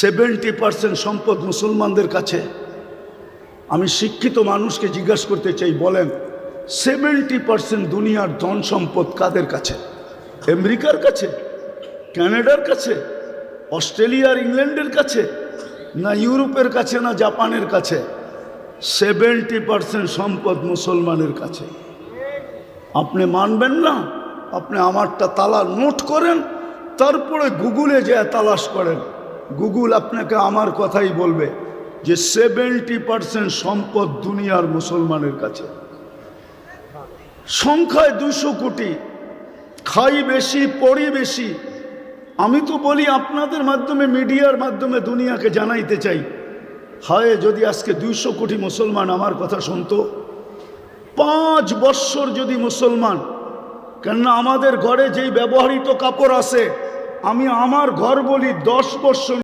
Seventy percent সম্পদ মুসলমানদের কাছে। আমি শিক্ষিত মানুষকে জিজ্ঞাসা করতে চাই, বলেন সেভেন্টি পার্সেন্ট দুনিয়ার ধন সম্পদ কাদের কাছে? আমেরিকার কাছে? কানাডার কাছে? অস্ট্রেলিয়ার ইংল্যান্ডের কাছে? না ইউরোপের কাছে না জাপানের কাছে? সেভেন্টি পার্সেন্ট সম্পদ মুসলমানের কাছে। আপনি মানবেন না? আপনি আমারটা তালা নোট করেন, তারপরে গুগলে যে তালাশ করেন। গুগল আপনাকে আমার কথাই বলবে যে সেভেন্টি পার্সেন্ট সম্পদ দুনিয়ার মুসলমানের কাছে। সংখ্যায় দুশো কোটি, খাই বেশি, পড়ি বেশি। আমি তো বলি আপনাদের মাধ্যমে, মিডিয়ার মাধ্যমে দুনিয়াকে জানাইতে চাই। হায়, যদি আজকে দুইশো কোটি মুসলমান আমার কথা শুনতো, পাঁচ বৎসর যদি মুসলমান, কেননা আমাদের ঘরে যেই ব্যবহৃত কাপড় আছে, আমি আমার ঘর বলি দশ বৎসর